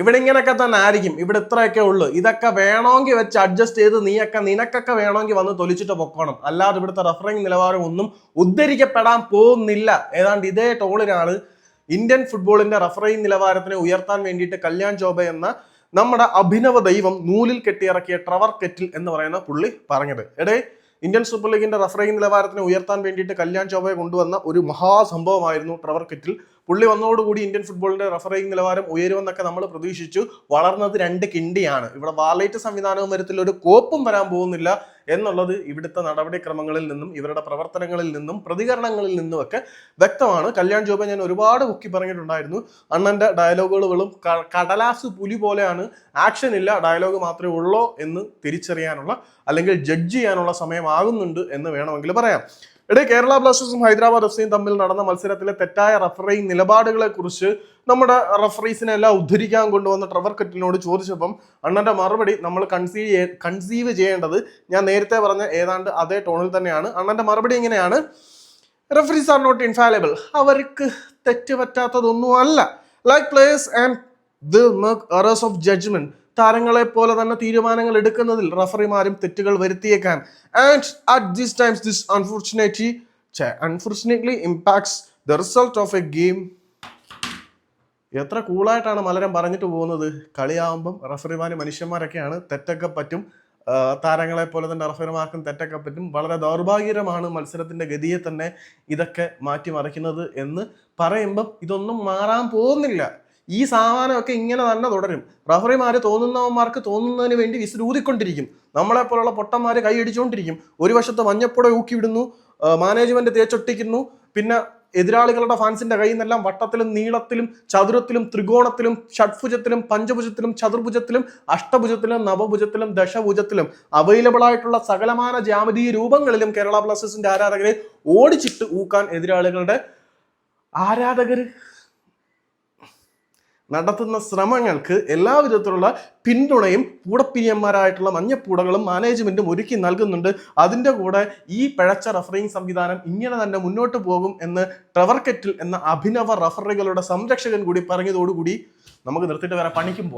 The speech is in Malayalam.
ഇവിടെ ഇങ്ങനെയൊക്കെ തന്നെ ആയിരിക്കും. ഇവിടെ ഇത്രയൊക്കെ ഉള്ളു. ഇതൊക്കെ വേണമെങ്കിൽ വെച്ച് അഡ്ജസ്റ്റ് ചെയ്ത് നീയൊക്കെ നിനക്കൊക്കെ വേണമെങ്കിൽ വന്ന് തൊലിച്ചിട്ട് പൊക്കണം. അല്ലാതെ ഇവിടുത്തെ റഫറിംഗ് നിലവാരം ഒന്നും ഉദ്ധരിക്കപ്പെടാൻ പോകുന്നില്ല. ഏതാണ്ട് ഇതേ ടോളിനാണ് ഇന്ത്യൻ ഫുട്ബോളിന്റെ റഫറിംഗ് നിലവാരത്തിനെ ഉയർത്താൻ വേണ്ടിയിട്ട് കല്യാൺ ചോബ എന്ന നമ്മുടെ അഭിനവ ദൈവം നൂലിൽ കെട്ടിയിറക്കിയ ട്രവർ കെറ്റിൽ എന്ന് പറയുന്ന പുള്ളി പറഞ്ഞത്. എടേ ഇന്ത്യൻ സൂപ്പർ ലീഗിന്റെ റഫറിംഗ് നിലവാരത്തിനെ ഉയർത്താൻ വേണ്ടിയിട്ട് കല്യാൺ ചോബയെ കൊണ്ടുവന്ന ഒരു മഹാസംഭവമായിരുന്നു ട്രവർ കെറ്റിൽ. പുള്ളി വന്നതോടുകൂടി ഇന്ത്യൻ ഫുട്ബോളിന്റെ റഫറിംഗ് നിലവാരം ഉയരുമെന്നൊക്കെ നമ്മൾ പ്രതീക്ഷിച്ചു. വളർന്നത് രണ്ട് കിണ്ടിയാണ്. ഇവിടെ വാലേറ്റ് സംവിധാനവും വരത്തിൽ ഒരു കോപ്പും വരാൻ പോകുന്നില്ല എന്നുള്ളത് ഇവിടുത്തെ നടപടിക്രമങ്ങളിൽ നിന്നും ഇവരുടെ പ്രവർത്തനങ്ങളിൽ നിന്നും പ്രതികരണങ്ങളിൽ നിന്നുമൊക്കെ വ്യക്തമാണ്. കല്യാൺ ജോബ ഞാൻ ഒരുപാട് പൊക്കി പറഞ്ഞിട്ടുണ്ടായിരുന്നു. അണ്ണന്റെ ഡയലോഗുകളും കടലാസ് പുലി പോലെയാണ്. ആക്ഷൻ ഇല്ല ഡയലോഗ് മാത്രമേ ഉള്ളൂ എന്ന് തിരിച്ചറിയാനുള്ള അല്ലെങ്കിൽ ജഡ്ജ് ചെയ്യാനുള്ള സമയമാകുന്നുണ്ട് എന്ന് വേണമെങ്കിൽ പറയാം. ഇടേ കേരള ബ്ലാസ്റ്റേഴ്സും ഹൈദരാബാദ് എഫ് സിയും തമ്മിൽ നടന്ന മത്സരത്തിലെ തെറ്റായ റഫറിങ് നിലപാടുകളെ കുറിച്ച് നമ്മുടെ റഫറീസിനെ എല്ലാം ഉദ്ധരിക്കാൻ കൊണ്ടുവന്ന ട്രവർ കെറ്റിനോട് ചോദിച്ചപ്പം അണ്ണന്റെ മറുപടി നമ്മൾ കൺസീവ് കൺസീവ് ചെയ്യേണ്ടത് ഞാൻ നേരത്തെ പറഞ്ഞ ഏതാണ്ട് അതേ ടോണിൽ തന്നെയാണ്. അണ്ണന്റെ മറുപടി ഇങ്ങനെയാണ് റഫറീസ് ആർ നോട്ട് ഇൻഫാലബിൾ അവർക്ക് തെറ്റ് പറ്റാത്തതൊന്നും അല്ല like players and the make errors of judgement താരങ്ങളെ പോലെ തന്നെ തീരുമാനങ്ങൾ എടുക്കുന്നതിൽ റഫറിമാരും തെറ്റുകൾ വരുത്തിയേക്കാം. And at this times this unfortunately unfortunately impacts the result of a game എത്ര കൂളായിട്ടാണ് മലരം പറഞ്ഞിട്ട് പോകുന്നത്? കളിയാവുമ്പം റഫറിമാര് മനുഷ്യന്മാരൊക്കെയാണ്. തെറ്റൊക്കെ പറ്റും. താരങ്ങളെ പോലെ തന്നെ റഫറിമാർക്കും തെറ്റൊക്കെ പറ്റും. വളരെ ദൗർഭാഗ്യകരമാണ് മത്സരത്തിന്റെ ഗതിയെ തന്നെ ഇതൊക്കെ മാറ്റിമറിക്കുന്നത് എന്ന് പറയുമ്പം ഇതൊന്നും മാറാൻ പോകുന്നില്ല. ഈ സാമാനമൊക്കെ ഇങ്ങനെ തന്നെ തുടരും. റഫറിമാർ തോന്നുന്നവന്മാർക്ക് തോന്നുന്നതിന് വേണ്ടി വിസിലൂതിക്കൊണ്ടിരിക്കും നമ്മളെപ്പോലുള്ള പൊട്ടന്മാർ കൈയടിച്ചുകൊണ്ടിരിക്കും ഒരു വശത്ത് മഞ്ഞപ്പുട ഊക്കി വിടുന്നു മാനേജ്മെന്റ് തേച്ചൊട്ടിക്കുന്നു. പിന്നെ എതിരാളികളുടെ ഫാൻസിന്റെ കയ്യിൽ നിന്നെല്ലാം വട്ടത്തിലും നീളത്തിലും ചതുരത്തിലും ത്രികോണത്തിലും ഷഡ്ഭുജത്തിലും പഞ്ചഭുജത്തിലും ചതുർഭുജത്തിലും അഷ്ടഭുജത്തിലും നവഭുജത്തിലും ദശഭുജത്തിലും അവൈലബിൾ ആയിട്ടുള്ള സകലമാന ജാമതീയ രൂപങ്ങളിലും കേരള ബ്ലാസ്റ്റേഴ്സിന്റെ ആരാധകരെ ഓടിച്ചിട്ട് ഊക്കാൻ എതിരാളികളുടെ ആരാധകർ നടത്തുന്ന ശ്രമങ്ങൾക്ക് എല്ലാവിധത്തിലുള്ള പിന്തുണയും കൂടപ്പിരിയന്മാരായിട്ടുള്ള മഞ്ഞപ്പൂടകളും മാനേജ്മെന്റും ഒരുക്കി നൽകുന്നുണ്ട്. അതിന്റെ കൂടെ ഈ പിഴച്ച റഫറിങ് സംവിധാനം ഇങ്ങനെ തന്നെ മുന്നോട്ട് പോകും എന്ന് ട്രവർ കെറ്റിൽ എന്ന അഭിനവ റഫറികളുടെ സംരക്ഷകൻ കൂടി പറഞ്ഞതോടുകൂടി നമുക്ക് നിർത്തിയിട്ട് വേറെ പണിക്കും പോവാം.